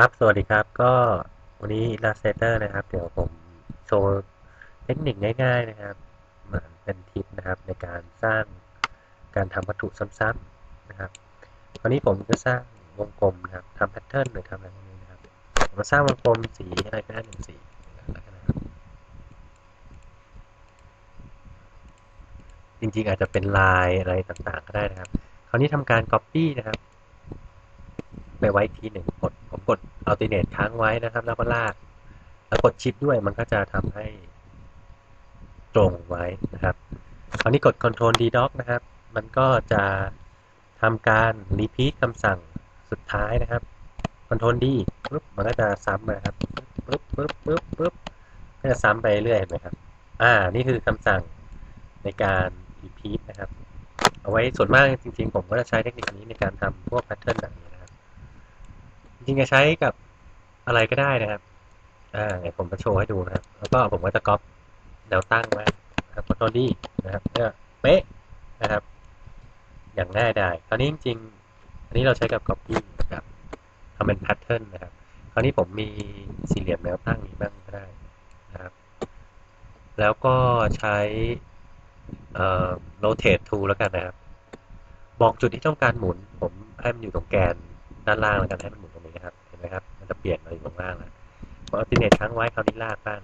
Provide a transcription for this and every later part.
ครับ สวัสดีครับ ก็วันนี้ Illustrator นะครับ เดี๋ยวผมโชว์เทคนิคง่าย ๆนะครับเหมือนเป็นทิปนะครับในการสร้างการทำวัตถุซ้ำๆนะครับคราวนี้ผมจะสร้างวงกลมนะครับทำแพทเทิร์นหรือทำอะไรพวกนี้นะครับผมาสร้างวงกลมสีอะไรก็ได้หนึ่งสีนะครับจริงๆอาจจะเป็นลายอะไรต่างๆก็ได้นะครับ คราวนี้ทำการ Copy นะครับ ไปไว้อีกทีหนึ่งกด กด alternate ค้างไว้นะครับ แล้วก็ลาก แล้วกดชิปด้วยมันก็จะทำให้ตรงไว้นะครับคราวนี้กด control d doc นะครับ มันก็จะทำการ repeat คำสั่งสุดท้ายนะครับ control d ปุ๊บมันก็จะซ้ำนะครับปุ๊บปุ๊บปุ๊บปุ๊บก็จะซ้ำไปเรื่อยเห็นไหมครับ อ่า นี่คือคำสั่งในการ repeat นะครับ เอาไว้ส่วนมากจริงๆ ผมก็จะใช้เทคนิคนี้ในการทำพวก pattern แบบนี้นะครับ จริงจะใช้กับอะไรก็ได้นะครับ อ่าเดี๋ยวผมจะโชว์ให้ดูนะครับ แล้วก็ผมก็จะก๊อปแนวตั้งไว้นะครับกดตัวดีนะครับเนี่ยเป๊ะนะครับ อย่างง่ายได้คราวนี้จริงๆอันนี้เราใช้กับ copy กับทำเป็น pattern นะครับ คราวนี้ผมมีสี่เหลี่ยมแนวตั้งนี้บ้างก็ได้นะครับ แล้วก็ใช้เอ่อ rotate tool แล้วกันนะครับ บอกจุดที่ต้องการหมุน ผมให้มันอยู่ตรงแกนด้านล่างแล้วกันให้มันหมุน นี้นะครับ เห็นไหมครับ มันจะเปลี่ยนมาอยู่ตรงล่างแล้วพออัลติเนตค้างไว้คราวนี้ลากบ้าง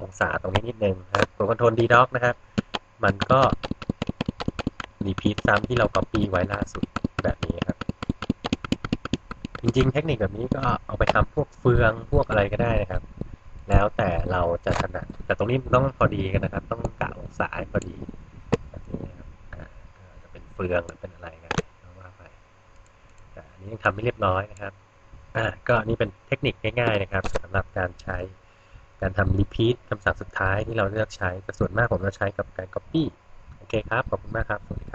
องศาตรงนี้นิดนึงนะครับกดคอนโทรลดีด็อกนะครับ มันก็รีพีทซ้ำที่เรา copy ไว้ล่าสุดแบบนี้ครับ จริงๆ เทคนิคแบบนี้ก็เอาไปทำพวกเฟืองพวกอะไรก็ได้นะครับ แล้วแต่เราจะถนัด แต่ตรงนี้ต้องพอดีกันนะครับ ต้องกะองศาพอดีแบบนี้นะครับจะเป็นเฟืองหรือเป็นอะไรกัน นี้ยังทำไม่เรียบร้อยนะครับอ่าก็นี่เป็นเทคนิคง่ายๆนะครับสำหรับการใช้การทำรีพีทคำสั่งสุดท้ายที่เราเลือกใช้แต่ส่วนมากผมจะใช้กับการ copy โอเคครับ ขอบคุณมากครับ